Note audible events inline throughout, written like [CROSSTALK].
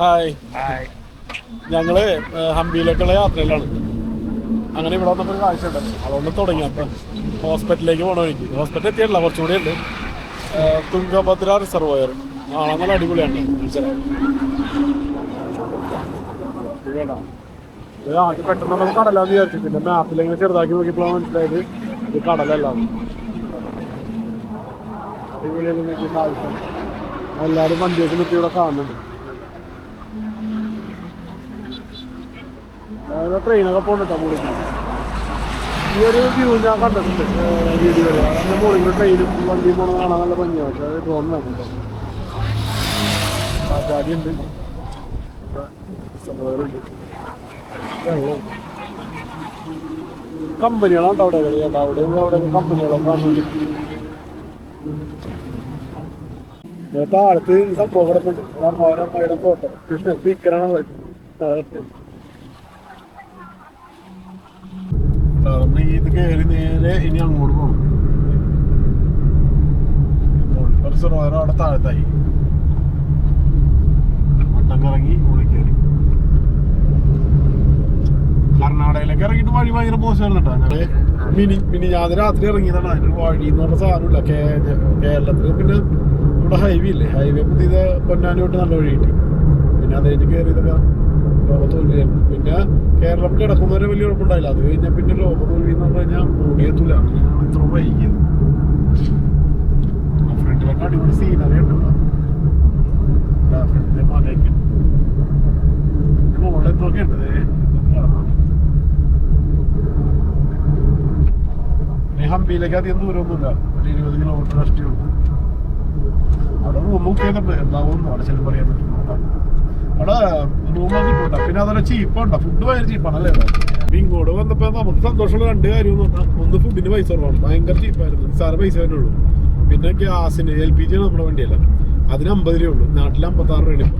Hi. ഞങ്ങൾ ഏഹ്, ഹംപിയിലേക്കുള്ള യാത്രയിലാണ്. അങ്ങനെ ഇവിടെ വന്നപ്പോൾ ഒരു കാഴ്ച ഉണ്ട് അതുകൊണ്ട് തുടങ്ങി അപ്പം. ഹോസ്പിറ്റലിലേക്ക് പോകണം എനിക്ക് ഹോസ്പിറ്റൽ എത്തിയിട്ടില്ല കുറച്ചുകൂടി ഉണ്ട്. തുങ്കഭദ്ര റിസർവോയർ. നാളെ നല്ല അടിപൊളിയാണ്. ആദ്യം പെട്ടെന്ന് നമുക്ക് കടലാന്ന് വിചാരിച്ചു. പിന്നെ മാപ്പിൽ ഇങ്ങനെ ചെറുതാക്കി നോക്കിയപ്പോഴാണ് മനസ്സിലായത് ഇത് കടലല്ല. അടിപൊളിയാണ്. എല്ലാവരും വണ്ടിയൊക്കെ നിർത്തി ഇവിടെ കാണുന്നുണ്ട്. അതായത് ട്രെയിനൊക്കെ പോകണ്ടോ മുകളിൽ ഈ ഒരു വ്യൂ ഞാൻ കണ്ടിട്ടുണ്ട് വീഡിയോയിൽ. അതിന്റെ മുകളിൽ ട്രെയിനും വണ്ടിയും പോകണം കാണാൻ നല്ല ഭംഗിയാണ് പക്ഷേ അത് ഡ്രോൺ വേണം കേട്ടോ കമ്പനികളാണ് അവിടെ? ചേട്ടാ അവിടെ അവിടെ കമ്പനികളൊക്കെ താഴത്ത് സംഭവം കിടപ്പുണ്ട്. ഓരോ ഫോട്ടോ. കൃഷ്ണ സ്പീക്കറാണ് നമ്മൾ ഇത് കയറി നേരെ ഇനി അങ്ങോട്ട് പോകണം റിസർവയർ അവിടെ താഴത്തായി. വട്ടം കറങ്ങി ഉള്ളിൽ കയറി. കർണാടകയിലേക്ക് ഇറങ്ങിയിട്ട് വഴി ഭയങ്കര മോശമാണ് കേട്ടോ. ഞങ്ങൾ മിനി മിനി ഞാൻ രാത്രി ഇറങ്ങിയതാണ്. അതിന് വഴി എന്ന് പറഞ്ഞ സാധനമില്ല. കേരളത്തിൽ പിന്നെ ഇവിടെ ഹൈവേ ഇല്ലേ? ഹൈവേ പുതിയത് പൊന്നാനി തൊട്ട് നല്ല വഴി കിട്ടി പിന്നെ അത് കഴിഞ്ഞ് കയറിയതൊക്കെ ലോകത്തോൽവിയായിരുന്നു പിന്നെ കേരളം കിടക്കുന്നവരെ വലിയ കുഴപ്പമുണ്ടായില്ല. അത് കഴിഞ്ഞാൽ പിന്നെ ലോകത്തോൽവി എന്ന് പറഞ്ഞു കഴിഞ്ഞാൽ ഓടിയെത്തൂല അങ്ങനെയാണ് ഇത്ര വൈകിയത്. ഫ്രണ്ടിലൊക്കെ അടിപൊളി സീനറി ഉണ്ട് ഫ്രണ്ടിലെ മലയൊക്കെ. ഉണ്ട്? ഹംപിയിലേക്ക് അധികം ദൂരമൊന്നുമില്ല. ഒരു ഇരുപത് കിലോമീറ്റർ ഉണ്ട് അവിടെ റൂം ബുക്ക് ചെയ്തിട്ടുണ്ട് എന്താവും അവിടെ ചെല്ലും പറയാൻ പറ്റും. അവിടെ റൂമൊക്കെ കിട്ടും പിന്നെ അതുപോലെ ചീപ്പുണ്ടോ ഫുഡ് ഭയങ്കര ചീപ്പാണ് അല്ലേ അവിടെ? ഇങ്ങോട്ട് വന്നപ്പോൾ നമുക്ക് സന്തോഷമുള്ള രണ്ട് കാര്യം ഒന്ന് ഫുഡിന് പൈസ കുറവാണ്. ഭയങ്കര ചീപ്പായിരുന്നു നിസ്സാര പൈസ തന്നെ ഉള്ളൂ. പിന്നെ ഗ്യാസിന് എൽ പി ജി നമ്മുടെ വണ്ടിയല്ല. അതിന് അമ്പത് രൂപ ഉള്ളൂ. നാട്ടിൽ അമ്പത്താറ് രൂപ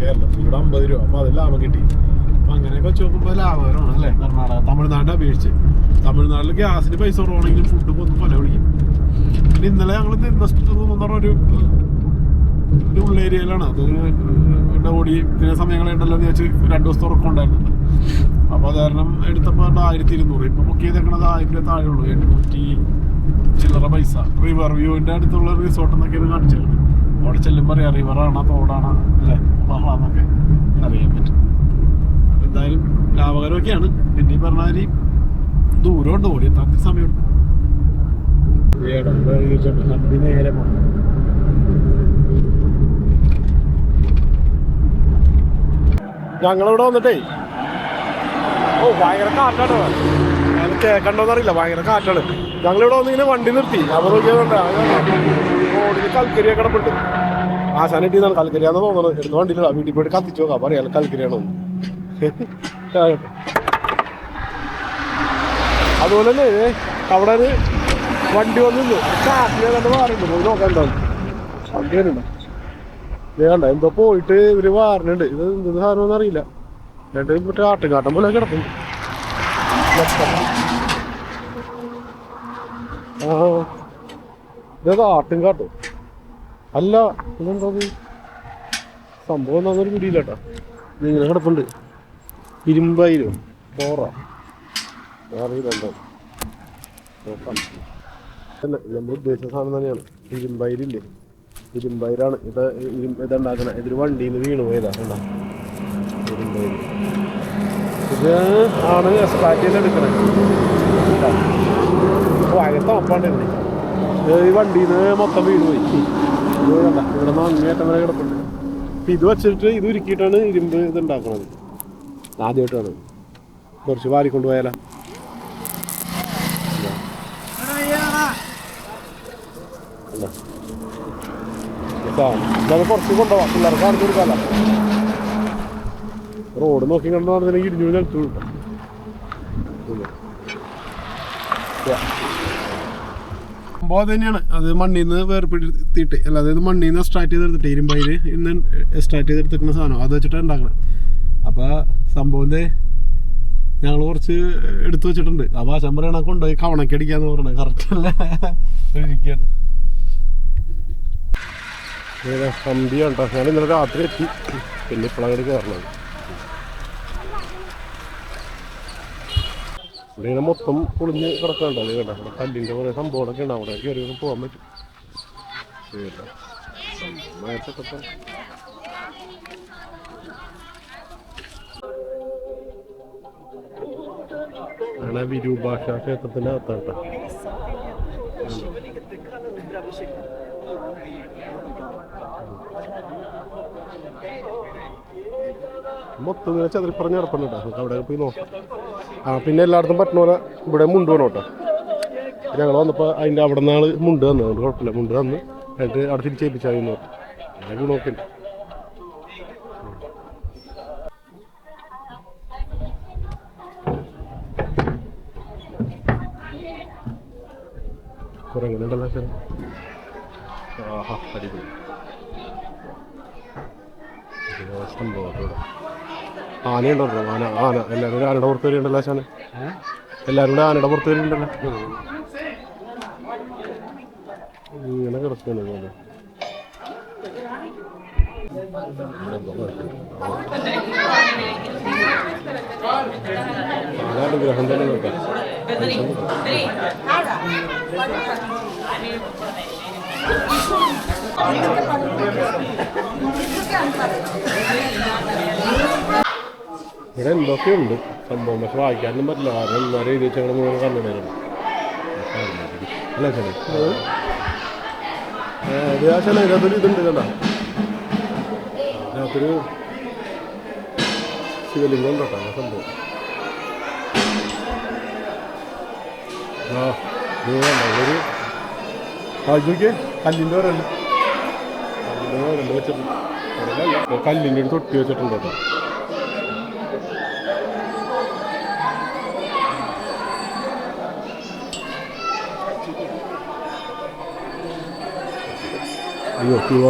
കേരളത്തിൽ ഇവിടെ അമ്പത് രൂപ. അപ്പോൾ അത് ലാഭം കിട്ടി. അപ്പം അങ്ങനെയൊക്കെ വെച്ച് നോക്കുമ്പോൾ ലാഭകരമാണ് അല്ലേ? കർണാടക തമിഴ്നാടിനെ അപേക്ഷിച്ച്. തമിഴ്നാട്ടിൽ ഗ്യാസിന് പൈസ കുറവാണെങ്കിലും ഫുഡ് ഒന്ന് പല വിളിക്കും പിന്നെ ഇന്നലെ ഞങ്ങൾ റൂം എന്ന് പറഞ്ഞ ഒരു ഒരു ഉള്ളേരിയയിലാണ് അത് ഓടി ചില സമയങ്ങളുണ്ടല്ലോ എന്ന് വെച്ച് രണ്ട് ദിവസത്തെ ഉറക്കം ഉണ്ടായിരുന്നില്ല. അപ്പോൾ അത് കാരണം എടുത്തപ്പോൾ ആയിരത്തി ഇരുന്നൂറ് ഇപ്പോൾ ബുക്ക് ചെയ്തേക്കണത് ആയിരത്തി താഴെ ഉള്ളൂ. എണ്ണൂറ്റി ചില്ലറ പൈസ. റിവർ വ്യൂവിന്റെ അടുത്തുള്ള റിസോർട്ട് എന്നൊക്കെയാണ് കാണിച്ചത് അവിടെ ചെല്ലുമ്പോൾ അറിയാം റിവറാണോ തോടാണോ അല്ലേ? ബഹളാന്നൊക്കെ അറിയാൻ പറ്റും. അപ്പോൾ എന്തായാലും ലാഭകരമൊക്കെയാണ്. പിന്നെ ഈ പറഞ്ഞ മാതിരി ദൂരമുണ്ട്. ഓടി എത്താത്ത സമയമുണ്ട്. നേരെ പോകണം ഞങ്ങളിവിടെ വന്നിട്ടേ. ഓ ഭയങ്കര കാറ്റാണ് ഞാൻ കേൾക്കണ്ടോന്നറിയില്ല ഭയങ്കര കാറ്റാണ്. ഞങ്ങളിവിടെ വന്ന് ഇങ്ങനെ വണ്ടി നിർത്തി. അവർ നോക്കിയതുകൊണ്ട് റോഡിൽ ആ കിടപ്പിട്ട് ആശാനിട്ടിന്നാണ് കൽക്കരിയാന്ന് തോന്നുന്നത് എടുത്ത വണ്ടിയില്ല വീട്ടിൽ പോയിട്ട് കത്തിച്ചു നോക്കാം. പറയാം കൽക്കരിയാണോ [LAUGHS] അതുപോലെ തന്നെ അവിടെ ഒരു വണ്ടി വന്നു കാറ്റിലെ കണ്ട് മാറുന്നുണ്ട് നോക്കാൻ ഉണ്ടാവും വണ്ടി വരുന്നുണ്ടോ? കണ്ട? എന്തോ പോയിട്ട് ഇവർ വാറിനുണ്ട് ഇത് എന്ത് സാധനം അറിയില്ല. എന്നിട്ട് മറ്റേ ആട്ടുകാട്ടം പോലെ കിടക്കും ആ. ആട്ടും കാട്ടും അല്ല ഇതെന്താ ഇത്? സംഭവം എന്താന്നൊരു പിടിയില്ല കേട്ടോ. ഇങ്ങനെ കിടപ്പുണ്ട്. ഇരുമ്പായിരം. പോറ. അറിയില്ല അല്ല നമ്മൾ ഉദ്ദേശിച്ച സാധനം തന്നെയാണ്. ഇരുമ്പായിരില്ലേ ഇരുമ്പയിരാണ് ഇത് ഇതുണ്ടാക്കണ ഇതൊരു വണ്ടിയിൽ നിന്ന് വീണു പോയതാ കണ്ടോ? ഇരുമ്പയിര് ഇത് ആണ് സ്റ്റാർട്ട് ചെയ്ത് എടുക്കണേ. കണ്ടോ? ഓ അകത്ത് തണുപ്പാണ്ടിരുന്നേ ഇത് ഈ വണ്ടിയിൽ നിന്ന് മൊത്തം വീണ് പോയി. ഇത് കണ്ട? ഇവിടെ നിന്ന് അങ്ങേറ്റം വരെ കിടപ്പുണ്ട്. അപ്പം ഇത് വെച്ചിട്ട് ഇത് ഉരുക്കിയിട്ടാണ് ഇരുമ്പ് ഇത് ഉണ്ടാക്കുന്നത് ആദ്യമായിട്ടാണ്. കുറച്ച് വാരിക്കൊണ്ട് ഇതാണ് കുറച്ച് കൊണ്ടുപോകാം. പിള്ളേർക്ക് കാണിച്ചു കൊടുക്കാമല്ലോ റോഡ് നോക്കി കണ്ടു പറഞ്ഞിട്ടുണ്ടെങ്കിൽ ഇടിഞ്ഞു നിലത്ത്. സംഭവം തന്നെയാണ്. അത് മണ്ണിൽ നിന്ന് വേർപ്പെടുത്തിയിട്ട് അല്ല അതായത് മണ്ണിൽ നിന്ന് സ്റ്റാർട്ട് ചെയ്തെടുത്തിട്ട് ഇരുമ്പയിൽ ഇന്ന് സ്റ്റാർട്ട് ചെയ്തെടുത്തിരിക്കുന്ന സാധനം. അത് വെച്ചിട്ടാണ് ഉണ്ടാക്കണം. അപ്പോൾ സംഭവത്തെ ഞങ്ങൾ കുറച്ച് എടുത്തു വെച്ചിട്ടുണ്ട്. അപ്പോൾ ആ പറയണ കൊണ്ടുപോയി കവണക്കടിക്കാന്ന് പറഞ്ഞത്. കറക്റ്റ് അല്ല? ഇരിക്കുകയാണ് ഇങ്ങനെ ഹംപി കണ്ടോ? ഞാൻ ഇന്നലെ രാത്രി എത്തി. പിന്നെ ഇപ്പോഴങ്ങോട്ട് കയറണത് ഇവിടെ ഇങ്ങനെ മൊത്തം പൊളിഞ്ഞ് കിടക്കണ്ട അത് കേട്ടോ ഇവിടെ കല്ലിന്റെ കുറേ സംഭവങ്ങളൊക്കെ ഉണ്ട്? അവിടെ കയറി പോകാൻ പറ്റും. മയത്തൊക്കെ അങ്ങനെ വിരൂപാക്ഷ ക്ഷേത്രത്തിന്റെ അകത്താട്ടോ. മൊത്തം ഇങ്ങനെ ചതിരിപ്പറഞ്ഞ് കിടപ്പുണ്ട് നമുക്ക് അവിടെ പോയി നോക്കാം. ആ പിന്നെ എല്ലായിടത്തും പറ്റുന്ന പോലെ ഇവിടെ മുണ്ട് വേണം കേട്ടോ. ഞങ്ങൾ വന്നപ്പോൾ അതിന്റെ അവിടെ നിന്നാൾ മുണ്ട് തന്നു അതുകൊണ്ട് കുഴപ്പമില്ല. മുണ്ട് തന്ന് എന്നിട്ട് അവിടെ തിരിച്ചേൽപ്പിച്ചാൽ മതി ഞാൻ നോക്കില്ല കുരങ്ങനുണ്ടല്ലോ ശരി ആഹാ അടിപൊളി. സംഭവം ആനയുണ്ടോ ആന ആന. എല്ലാവരും കൂടെ ആനയുടെ പുറത്ത് വരുന്നുണ്ടല്ലോ ആശാന്. എല്ലാവരും കൂടെ ആനയുടെ പുറത്ത് വരുന്നുണ്ടല്ലോ ഇങ്ങനെ കിടക്കുന്നു പോലെ ആനാനുഗ്രഹം തന്നെ കേട്ടോ ഇവിടെ എന്തൊക്കെയുണ്ട് സംഭവം പക്ഷെ വായിക്കാനൊന്നും പറ്റില്ല. കാരണം എന്നാലും എഴുതി വെച്ചാൽ മുഴുവൻ കണ്ടിടായിരുന്നു അല്ല ശരി? ഇത് അതിനകത്തൊരു ഇതുണ്ട് ശിവലിംഗം കേട്ടോ ആ സംഭവം കല്ലിന്റെ ഓരല്ല കല്ലിന്റെ വെച്ചിട്ടുണ്ട്. ഒരല്ല കല്ലിന്റെ ഒരു തൊട്ടി വെച്ചിട്ടുണ്ട് കേട്ടോ. അയ്യോ ചുവ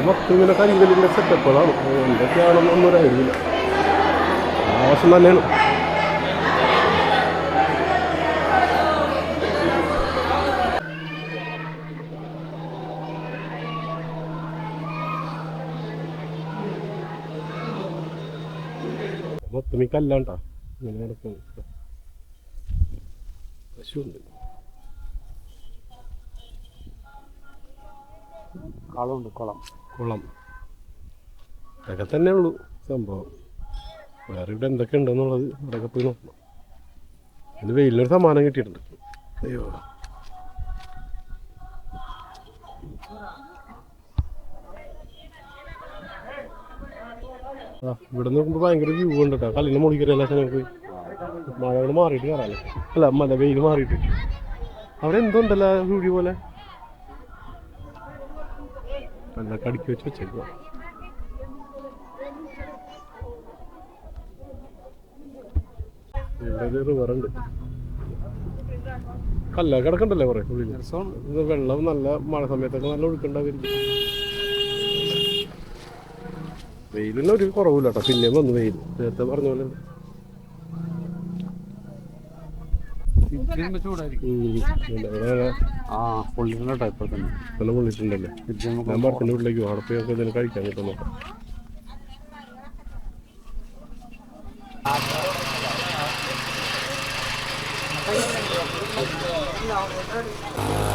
മൊത്തം ഇങ്ങനെ കരിങ്കലിന്റെ സെറ്റപ്പുകളാണ് എന്തൊക്കെയാണെന്നൊന്നും ഒരു അറിയില്ല ആവശ്യം തന്നെയാണ് ഈ കല്ലാണ്ടാ ഇങ്ങനെ നടക്കുന്നു. പശുണ്ട് കളുണ്ട് കുളം. കുളം. അതൊക്കെ തന്നെ ഉള്ളൂ സംഭവം. വേറെ ഇവിടെ എന്തൊക്കെ ഉണ്ടെന്നുള്ളത് അവിടെയൊക്കെ പോയി നോക്കണം. ഇത് വെയിലിനൊരു സമ്മാനം കിട്ടിയിട്ടുണ്ട്. അയ്യോ. ഇവിടെ നോക്കുമ്പോൾ ഭയങ്കര വ്യൂ ഉണ്ട് കേട്ടോ കല്ലിന് മുകളിൽ കയറി എല്ലാ സ്ഥലം പോയി. മഴകൾ മാറിയിട്ട് കയറാല്ലേ അല്ല മല വെയിൽ മാറിയിട്ട്. അവിടെ എന്തുണ്ടല്ലോ വീഡിയോ പോലെ? നല്ല കടിക്ക് വെച്ച് വെച്ചേക്കുക ഇവിടെ റിവറുണ്ട് കല്ല കിടക്കണ്ടല്ലേ കുറെ ഉള്ളിൽ വെള്ളം നല്ല മഴ സമയത്തൊക്കെ നല്ല ഒഴുക്കുണ്ടാവും വെയിലിന് ഒരു കുറവില്ല കേട്ടോ പിന്നെയും വന്നു വെയിൽ. നേരത്തെ പറഞ്ഞ പോലെ നല്ല പൊള്ളിട്ടുണ്ടല്ലേ ഞാൻ മരത്തിന്റെ ഉള്ളിലേക്ക് അവിടെ എന്തെങ്കിലും കഴിക്കാൻ കിട്ടും നോക്കാം.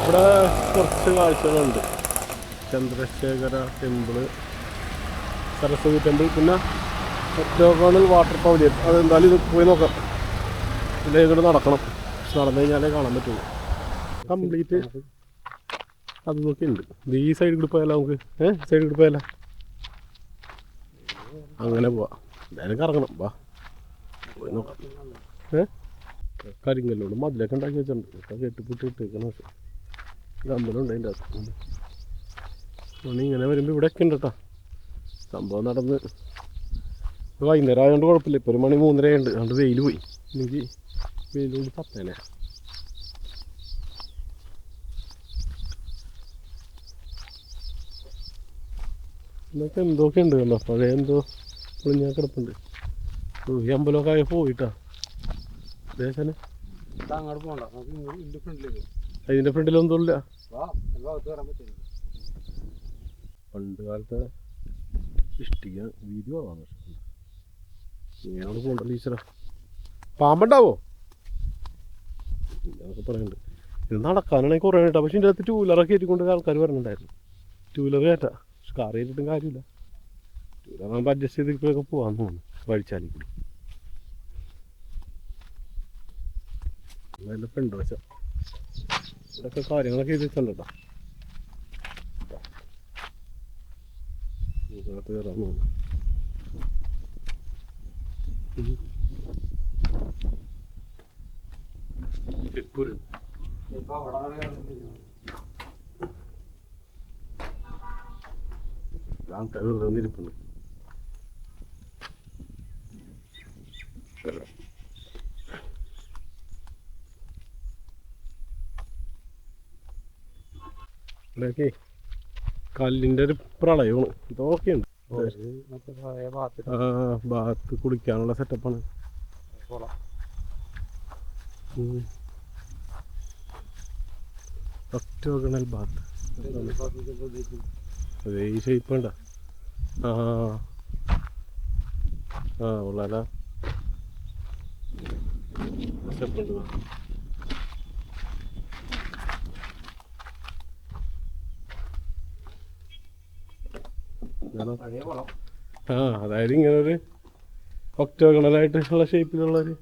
ഇവിടെ കുറച്ച് കാഴ്ചകളുണ്ട്. ചന്ദ്രശേഖര ടെമ്പിൾ. സരസ്വതി ടെമ്പിൾ പിന്നെ ഒറ്റോക്കോണിൽ വാട്ടർ അത് എന്തായാലും ഇത് പോയി നോക്കാം. ഇതിലേക്കൂടെ നടക്കണം. നടന്നു കഴിഞ്ഞാലേ കാണാൻ പറ്റുള്ളൂ. കംപ്ലീറ്റ് അത് നോക്കിയുണ്ട് ഇത് ഈ സൈഡിൽ കൂടി പോയാലോ നമുക്ക്? ഏ? സൈഡിൽ കൂടി പോയാലോ? അങ്ങനെ പോവാം. എന്തായാലും കറങ്ങണം. വാ. പോയി നോക്കാം. ഏ? കരിങ്കല്ലോട് മതിലൊക്കെ ഉണ്ടാക്കി വെച്ചിട്ടുണ്ട്. ഒക്കെ കെട്ടിപ്പൂട്ടി ഇട്ടേക്കണം പക്ഷെ. ഒരു അമ്പലമുണ്ട് അതിന്റെ അകത്ത്. മണി ഇങ്ങനെ വരുമ്പോൾ ഇവിടെയൊക്കെ ഉണ്ട് കേട്ടോ. സംഭവം നടന്ന് വൈകുന്നേരം ആയതുകൊണ്ട് കുഴപ്പമില്ല. ഇപ്പോൾ ഒരു മണി മൂന്നരയുണ്ട് അതുകൊണ്ട് വെയിൽ പോയി. എനിക്ക് വെയിൽ കൊണ്ട് തപ്പേനെ. ഇതൊക്കെ എന്തൊക്കെ ഉണ്ട് കണ്ടോ? പഴയ എന്തോ പൊളിഞ്ഞാ കിടപ്പുണ്ട്. ഈ അമ്പലമൊക്കെ ആയി പോയിട്ടാ. ദേശനെ. അങ്ങോട്ട് പോകണ്ട നമുക്ക് ഫ്രണ്ടിലേക്ക് അതിന്റെ ഫ്രണ്ടിലൊന്നും ഇല്ല പണ്ട് കാലത്തെ ഇഷ്ടിക വീതി കുറവാണ് ഇങ്ങനെയാണ് പോകണ്ട ടീച്ചറാ പാമ്പുണ്ടാവോ? അതൊക്കെ പറയുന്നുണ്ട് ഇത് നടക്കാനാണെങ്കിൽ കുറേ കേട്ടോ പക്ഷെ ഇതിന്റെ അകത്ത് ടൂ വീലറൊക്കെ കയറ്റിക്കൊണ്ട് ആൾക്കാർ പറഞ്ഞിട്ടുണ്ടായിരുന്നു ടൂ വീലർ കയറ്റാ പക്ഷെ കാർ കയറ്റിട്ടും കാര്യമില്ല. ടൂ വീലർ ആകുമ്പോൾ അഡ്ജസ്റ്റ് ചെയ്ത് ഇപ്പോഴൊക്കെ പോകാൻ തോന്നുന്നു. വഴിച്ചാലി കൂടി. നല്ല വശം ഇവിടെയൊക്കെ കാര്യങ്ങളൊക്കെ ചെയ്തിട്ടുണ്ട് കേട്ടോ ഇതിനകത്ത് കയറാൻ തോന്നുന്നു ഇപ്പൊരു ഇപ്പൊ അവിടെ വരെ കയറുന്നില്ല. ആൾക്കാർ വെറുതെ വന്നിരിപ്പുണ്ട് ഇവിടെയൊക്കെ കല്ലിന്റെ ഒരു പ്രളയമാണ്. ഭാഗത്ത്. ആ ഭാഗത്ത് കുളിക്കാനുള്ള സെറ്റപ്പാണ് ഒക്ടോഗണൽ ബാത്ത്. അതേ ഷേപ്പ് വേണ്ട ആ. ആ ഉള്ളല സ്റ്റെപ്പ് കുളം. ആ അതായത് ഇങ്ങനെ ഒരു ഒക്ടോഗണലായിട്ടുള്ള ഷേപ്പിലുള്ള ഒരു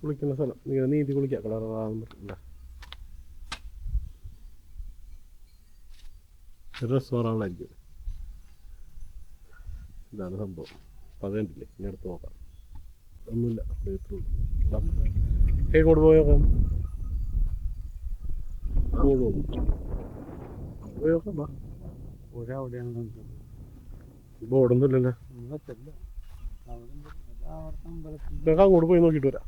കുളിക്കുന്ന സ്ഥലം. ഇങ്ങനെ നീതി കുളിക്കാം. കളറാകുന്ന പറ്റില്ല. ഇതാണ് സംഭവം. അപ്പം അത് കണ്ടില്ലേ? ഇനി അടുത്ത് നോക്കാം. ഒന്നുമില്ല. എങ്ങോട്ട് പോയി നോക്കാം അങ്ങോട്ട് പോകും പോയി? നോക്കാം ബാ പുഴ അവിടെയാണ് ബോർഡൊന്നും ഇല്ലല്ലോ നമുക്ക് അങ്ങോട്ട് പോയി നോക്കിയിട്ട് വരാം.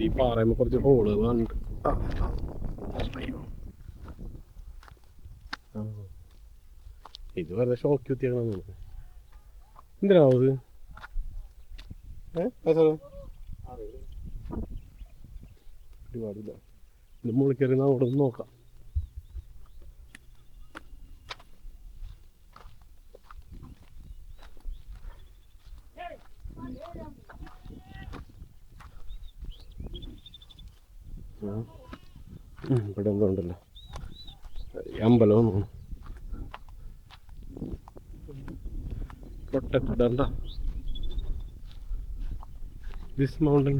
ഈ കുറച്ച് ഹോൾ. ഇത് വെറുതെ ഷോക്ക് ആ സാറേ. ഒരുപാടില്ല. ഇത് കയറി അവിടെ ഒന്ന് നോക്കാം. ഇവിടെ എന്തോ ഉണ്ടല്ലോ അമ്പലം പ്രൊട്ടക്റ്റഡ് അല്ല ദിസ് മൗണ്ടൻ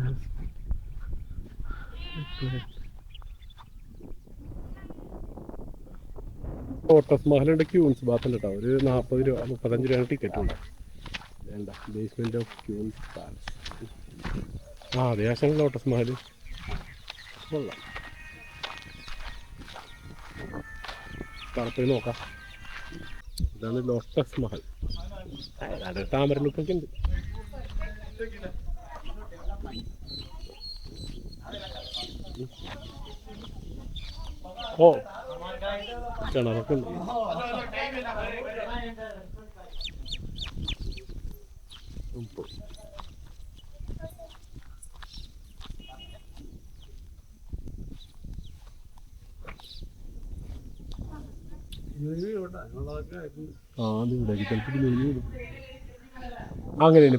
ഫോട്ടോസ് മഹലുണ്ട് ക്യൂൻസ് ബാത്തുണ്ട് കേട്ടോ ഒരു നാൽപ്പത് രൂപ മുപ്പത്തഞ്ച് രൂപയാണ് ടിക്കറ്റ് ഉണ്ട് വേണ്ട ബേസ്മെന്റ് ഓഫ് ക്യൂൻസ് പാലസ് ആ അതേ ആശാൻ ലോട്ടസ് മഹൽ കൊള്ളാം. പോയി നോക്കാം ഇതാണ് ലോട്ടസ് മഹൽ. അത് താമര ലുക്കൊക്കെ ഉണ്ട് ഓ കിണറൊക്കെ ഉണ്ട്.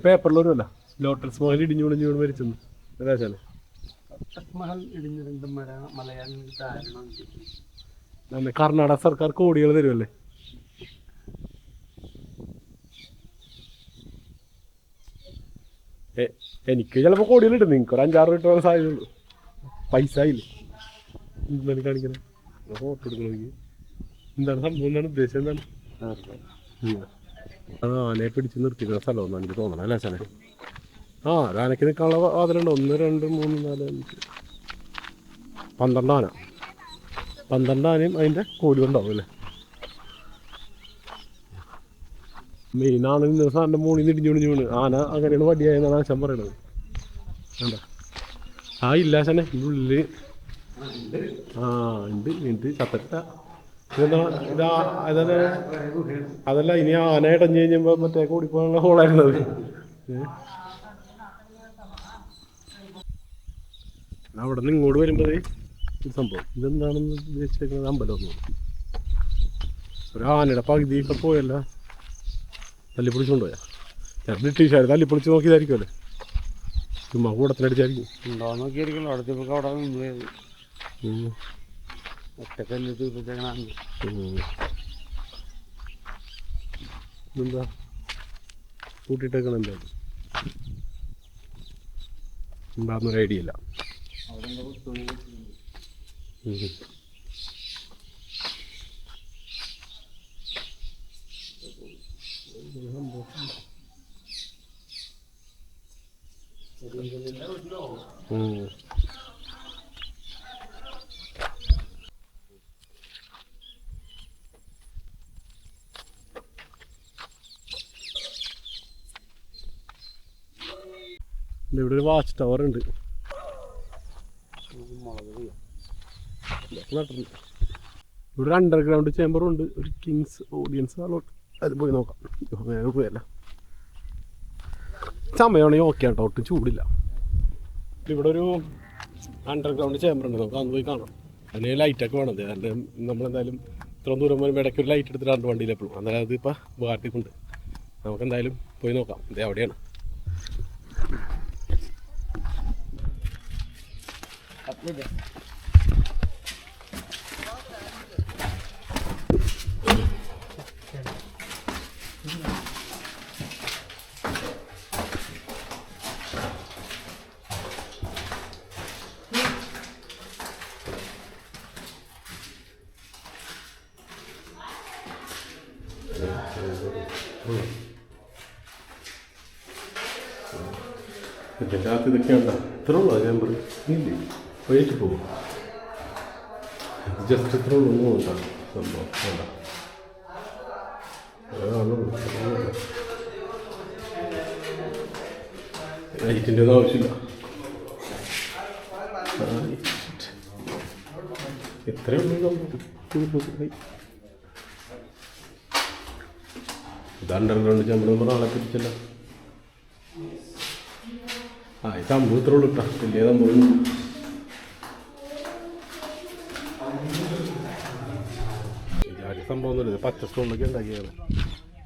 പേപ്പറിൽ വരുമല്ല ലോട്ടസ് മഹൽ ഇടിഞ്ഞു വിളിഞ്ഞു വീണ് മരിച്ചെന്ന്. ഏതാച്ചാലേ മഹൽ ഇടിഞ്ഞു മലയാളം കർണാടക സർക്കാർ കോടികൾ തരുമല്ലേ എനിക്ക് ചിലപ്പോൾ കോടികൾ ഇട്ടു നിങ്ങൾക്ക് ഒരു അഞ്ചാറ് കിട്ടാൻ സാധ്യതയുള്ളൂ. പൈസ ഇല്ലേ എന്താണ് കാണിക്കുന്നത് ഫോട്ടോ എടുക്കണമെങ്കിൽ എന്താണ് സംഭവം എന്താണ് ഉദ്ദേശം എന്താണ്. അത് ആനയെ പിടിച്ച് നിർത്തിക്കുന്ന സ്ഥലമെന്നാണ് എനിക്ക് തോന്നണം അല്ലേ അച്ഛനെ ആ ആനയ്ക്ക് നിൽക്കാനുള്ള വാതിലുണ്ട്. ഒന്ന് രണ്ട് മൂന്ന് നാല് അഞ്ച്. പന്ത്രണ്ട് ആന. പന്ത്രണ്ട് ആനയും അതിന്റെ കോലും ഉണ്ടാവും അല്ലേ? മെയിനാണ് ഇന്ന് സാറിന്റെ മുകളിൽ നിന്ന് ഇടിഞ്ഞു വീണ്. ആന അങ്ങനെയാണ് വടിയായെന്നാണ് ആശാൻ പറയണത്. വേണ്ട ആ ഇല്ല ആശാനെ. ഇതിന്റെ ഉള്ളിൽ ആ ഉണ്ട് ഉണ്ട് ചത്തട്ട. ഇതെന്താ ഇതാ അതല്ല അതല്ല ഇനി ആനയുടെ ഇടഞ്ഞു കഴിഞ്ഞപ്പോൾ മറ്റേ കൂടിപ്പോകാനുള്ള ഹോളായിരുന്നത് അവിടെ നിന്ന് ഇങ്ങോട്ട് വരുമ്പോൾ ഈ സംഭവം. ഇതെന്താണെന്ന് ഉദ്ദേശിച്ചേക്കുന്നത് അമ്പലമൊന്നും ഒരു ആനയുടെ പകുതിയൊക്കെ പോയല്ല. തല്ലി പിടിച്ചുകൊണ്ട് പോയാ ഞാൻ ബ്രിട്ടീഷുകാർ തല്ലി പിടിച്ച് നോക്കിയതായിരിക്കുമല്ലേ ചുമ്മാ കൂടത്തിനടിച്ചായിരിക്കും. ഉണ്ടോ നോക്കിയായിരിക്കും അവിടെ അവിടെ. ഒറ്റക്കല്ല് തീർച്ചയാക്കണം എന്താ കൂട്ടിയിട്ടേക്കണം എന്താണെന്നൊരു ഐഡിയ ഇല്ല. അവിടെ എന്താ പുസ്തകം ഉം. ഉം. ദേ ഇവിടെ ഒരു വാച്ച് ടവർ ഉണ്ട്. ഇവിടെ ഒരു അണ്ടർഗ്രൗണ്ട് ചേമ്പറും ഉണ്ട്. ഒരു കിങ്സ് ഓഡിയൻസ് അലോട്ട് അത് പോയി നോക്കാം. വേഗം പോയല്ല. സമയമാണെങ്കിൽ ഓക്കെ കേട്ടോ ഒട്ടും ചൂടില്ല. ഇവിടെ ഒരു അണ്ടർഗ്രൗണ്ട് ചേമ്പർ ഉണ്ട്. നമുക്ക് അന്ന് പോയി കാണാം. അതിന് ലൈറ്റൊക്കെ വേണം. അതിന്റെ നമ്മളെന്തായാലും ഇത്രയും ദൂരം വരുമ്പോൾ ഇടയ്ക്ക് ഒരു ലൈറ്റ് എടുത്തിട്ട് രണ്ട് വണ്ടിയിൽ എപ്പോഴും അന്നേരം അത് ഇപ്പോൾ ഉപകാരത്തിക്കുണ്ട് നമുക്ക് എന്തായാലും പോയി നോക്കാം. ഇത് എവിടെയാണ്? Ну Вибір. വഴിക്ക് പോകും ജസ്റ്റ് ഇത്ര ഉള്ളൂ ഉണ്ടോ സംഭവം വേണ്ട ലൈറ്റിന്റെ ഒന്നും ആവശ്യമില്ല ഇത്രയേ ഉള്ളൂ സംഭവം ഇത് അണ്ടർഗ്രൗണ്ട് ചമ്പറ ആളെ പിടിച്ചല്ല ആ ഇത് സംഭവം കേട്ടോ വലിയ സംഭവം വിചാരിച്ച സംഭവം ഒന്നുമില്ല പച്ച സ്റ്റോണിലൊക്കെ ഉണ്ടാക്കിയാണ്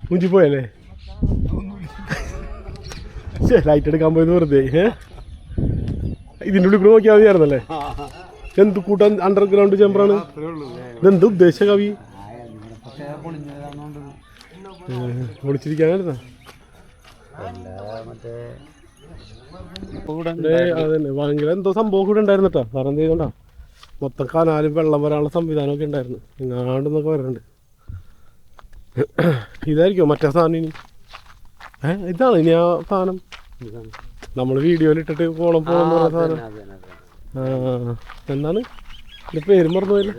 മുഞ്ചി പോയല്ലേ ലൈറ്റ് എടുക്കാൻ പോയത് വെറുതെ ഇതിന്റെ ഉള്ളിൽ കൂടെ നോക്കിയാൽ മതിയായിരുന്നല്ലേ? എന്ത് കൂട്ടം അണ്ടർഗ്രൗണ്ട് ചേമ്പറാണ് ഇതെന്ത് ഉദ്ദേശ കവി? ഇവിടെ അതന്നെ. ഭയങ്കര എന്തോ സംഭവം കൂടെ ഉണ്ടായിരുന്നു കേട്ടോ. വേറെ എന്ത് ചെയ്തോണ്ടാ? മൊത്തം കനാലും വെള്ളം വരാനുള്ള സംവിധാനമൊക്കെ ഉണ്ടായിരുന്നു. എങ്ങാണ്ടെന്നൊക്കെ വരുന്നുണ്ട് ഇതായിരിക്കോ മറ്റേ സാധനം ഇനി. ഏ ഇതാണ് ഇനി ആ സാധനം. നമ്മൾ വീഡിയോയിൽ ഇട്ടിട്ട് ആ, പോകണം സാധനം. അതന്നെ, അതന്നെ. എന്താണ്? ഇതിന്റെ പേര് മറന്നു പോയില്ല.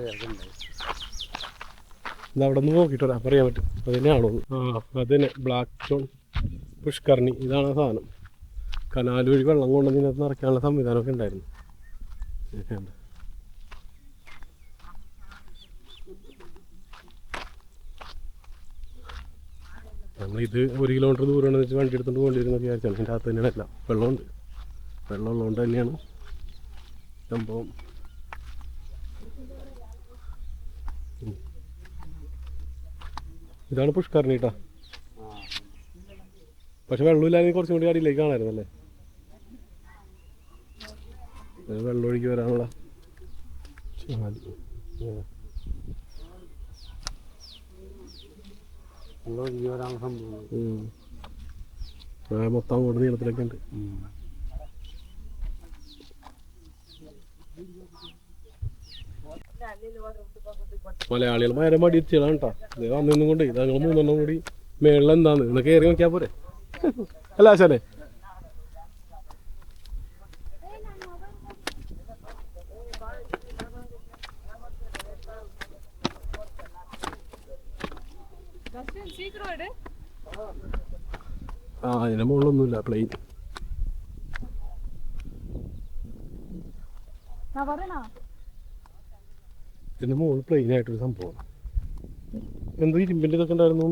ഇത് അവിടെ നിന്ന് നോക്കിയിട്ട് വരാം. പറയാൻ പറ്റും. അത് തന്നെയാണോ ആ അത് തന്നെ. ബ്ലാക്ക് സ്റ്റോൺ പുഷ്കർണി ഇതാണ് ആ സാധനം. കനാൽ വഴി വെള്ളം കൊണ്ടുവന്ന് ഇതിനകത്ത് നിറയ്ക്കാനുള്ള സംവിധാനമൊക്കെ ഉണ്ടായിരുന്നു. നമ്മളിത് ഒരു കിലോമീറ്റർ ദൂരമാണെന്ന് വെച്ച് വണ്ടി എടുത്തുകൊണ്ട് കൊണ്ടിരുന്ന വിചാരിച്ചാണ്. അതിന്റെ അകത്ത് തന്നെയാണ് എല്ലാം. വെള്ളമുണ്ട്. വെള്ളം ഉള്ളതുകൊണ്ട് തന്നെയാണ് സംഭവം. ഇതാണ് പുഷ്കരണി കേട്ടോ. പക്ഷെ വെള്ളമില്ലാതെ കുറച്ചും കൂടി അടിയിലേക്ക് കാണായിരുന്നല്ലേ? വെള്ളം ഒഴുകി വരാനുള്ള ചാലി. ആ, മൊത്തം അങ്ങോട്ട് നീളത്തിലൊക്കെ ഉണ്ട്. മലയാളികൾ മരം മടി എത്തിയതാണ് കേട്ടോ ഇത് വന്നിന്നും കൊണ്ട് ഇതാ നിങ്ങൾ മൂന്നെണ്ണം കൂടി മേളിൽ എന്താന്ന്. ഇന്ന് കയറി നോക്കിയാൽ പോരെ. [LAUGHS] അല്ല ആശാനെ ആ അതിന് മുകളിലൊന്നുമില്ല പ്ലെയിൻ ഇതിന്റെ മുകളിൽ പ്ലെയിൻ ആയിട്ടൊരു സംഭവം. എന്തോ ഇരുമ്പിന്റെ ഇതൊക്കെ ഉണ്ടായിരുന്നു?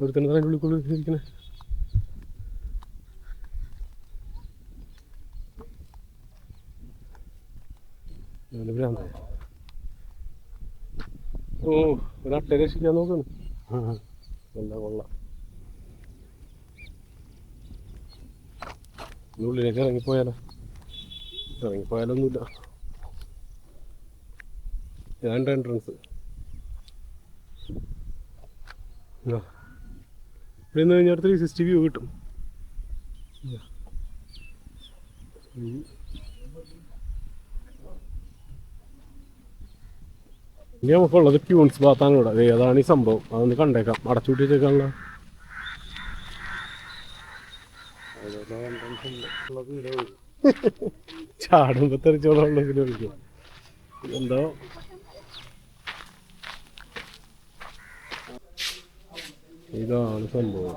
ഒരുത്തന്നെ അതിന്റെ ഉള്ളിൽ ഓ ഒരാട്ടെ രക്ഷിക്കാൻ നോക്കുന്നു കൊള്ളാം. കൊള്ളാം ഉള്ളിലേക്ക് ഇറങ്ങിപ്പോയാലോ? ഇറങ്ങിപ്പോയാലൊന്നുമില്ല. രണ്ട് എൻട്രൻസ് ഇവിടെ നിന്ന് കഴിഞ്ഞാൽ ത്രീ സിക്സ്റ്റി വ്യൂ കിട്ടും ഇതാ. ഈ ഇനി നമുക്കുള്ളത് ക്യൂൺസ് ഭാഗത്താണ് ഇവിടെ ഏതാണ് ഈ സംഭവം. അതൊന്ന് കണ്ടേക്കാം. അടച്ചുകൂട്ടി വെച്ചേക്കാണല്ലോ [LAUGHS] ചാടുമ്പോ തെറിച്ചോളം എന്തോ ഇതാണ് സംഭവം?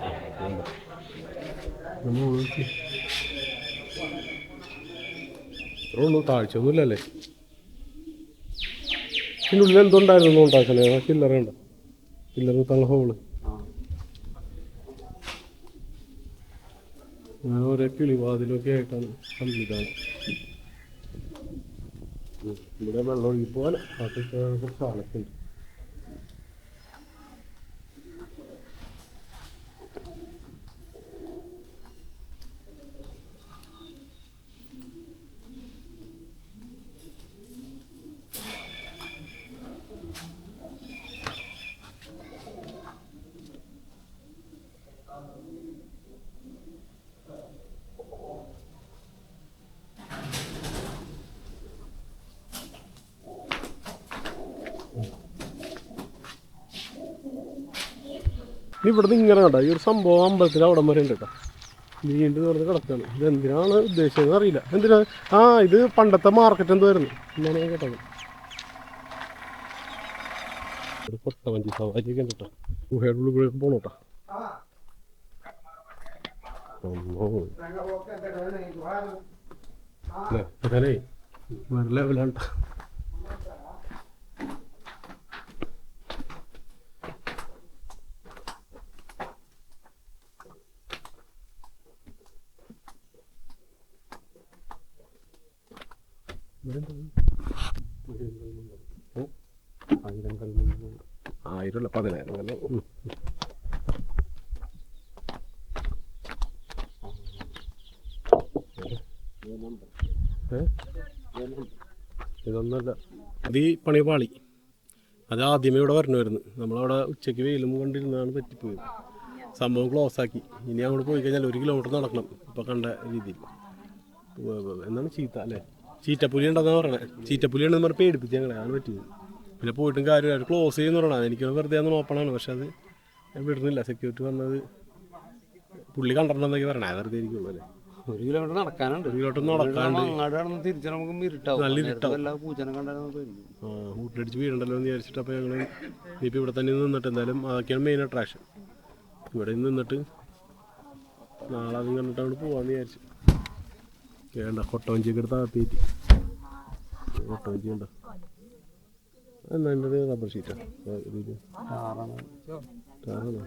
നമ്മൾ നോക്കി. ഇത്രേ ഉള്ളൂ. താഴ്ചയൊന്നുമില്ലല്ലേ? പിന്നെ ഉള്ളിൽ എന്തുണ്ടായിരുന്നു ഉണ്ടാക്കണേ ചില്ലറ ഉണ്ട്? ചില്ലറ തള്ള ഹോൾ. ഞാൻ ഓരോ കിളിവാതിലൊക്കെ ആയിട്ടാണ് സംവിധാനം. ഇവിടെ വെള്ളം ഒഴുകി അതൊക്കെ കുറച്ച് ആളൊക്കെ ഇവിടുന്ന് ഇങ്ങനെ കണ്ട? ഈ ഒരു സംഭവം അമ്പലത്തിൽ അവിടെ വരെ ഉണ്ട് കേട്ടോ. വീണ്ടും തുറന്ന് കിടക്കാണ്. ഇത് എന്തിനാണ് ഉദ്ദേശിച്ചത് അറിയില്ല. എന്തിനാ? ആ ഇത് പണ്ടത്തെ മാർക്കറ്റ് എന്തായിരുന്നു? വരുന്നു ഞാൻ കേട്ടത്. ഒരു പൊട്ട വഞ്ചി സവാരിയൊക്കെ ഉണ്ട് കേട്ടോ. ഗുഹയുടെ ഉള്ളിൽ കൂടെ പോണു കേട്ടോ. വേറെ ലെവലാണ് ട്ടോ. ഏ? ആയിരം കല്ല് ആയിരം പതിനായിരം അല്ലേ? ഇതൊന്നല്ല. അത് ഈ പണി പാളി. അത് ആദ്യമേ ഇവിടെ വരണമായിരുന്നു. നമ്മളവിടെ ഉച്ചയ്ക്ക് വെയിലും കൊണ്ടിരുന്നാണ് പറ്റിപ്പോയത്. സംഭവം ക്ലോസ് ആക്കി. ഇനി അങ്ങോട്ട് പോയി കഴിഞ്ഞാൽ ഒരു കിലോമീറ്റർ നടക്കണം. ഇപ്പം കണ്ട രീതിയിൽ. എന്നാണ് ചീത്ത അല്ലേ? ചീറ്റപ്പുലി ഉണ്ടെന്നാ പറയണേ ചീറ്റപ്പുലി ഉണ്ടെന്ന് പറഞ്ഞാൽ പേടിപ്പിച്ച് ഞങ്ങളെ. ആണ് പറ്റിയത്. പിന്നെ പോയിട്ടും കാര്യം ക്ലോസ് ചെയ്യുന്ന പറഞ്ഞാൽ എനിക്ക് വെറുതെ ഒന്ന് ഓപ്പണാണ് പക്ഷെ അത് ഞാൻ വിടുന്നില്ല. സെക്യൂരിറ്റി വന്നത് പുള്ളി കണ്ടിട്ടുണ്ടെന്നൊക്കെ പറയണേ. അത് വെറുതെ ഇരിക്കുള്ളൂ അല്ലേ? ഒരു കിലോമീറ്റർ നടക്കാനുണ്ട്. ഒരു കിലോമീറ്റർ നടക്കാനുണ്ട്. അങ്ങാട് നടന്ന് തിരിച്ചു നമുക്ക് ഇരുട്ടാവും. നല്ല ഇരുട്ടാവും. പൂച്ചനെ കണ്ടാലും ഊട്ടിലടിച്ച് വീടുണ്ടല്ലോ എന്ന് വിചാരിച്ചിട്ട് അപ്പോൾ ഞങ്ങൾ ഇനിയിപ്പോൾ ഇവിടെ തന്നെ നിന്നിട്ട് എന്തായാലും അതൊക്കെയാണ് മെയിൻ അട്രാക്ഷൻ ഇവിടെ നിന്നിട്ട് നാളെ അത് കണ്ടിട്ട് അവിടെ പോകാമെന്ന് വിചാരിച്ചു. വേണ്ട കൊട്ടവഞ്ചിയൊക്കെ എടുത്ത് തീറ്റി കൊട്ടവഞ്ചി ഉണ്ടോ എന്നാ എൻ്റെ റബ്ബർ ഷീറ്റാ ഇതിൽ കാറാണ് ടാറാണോ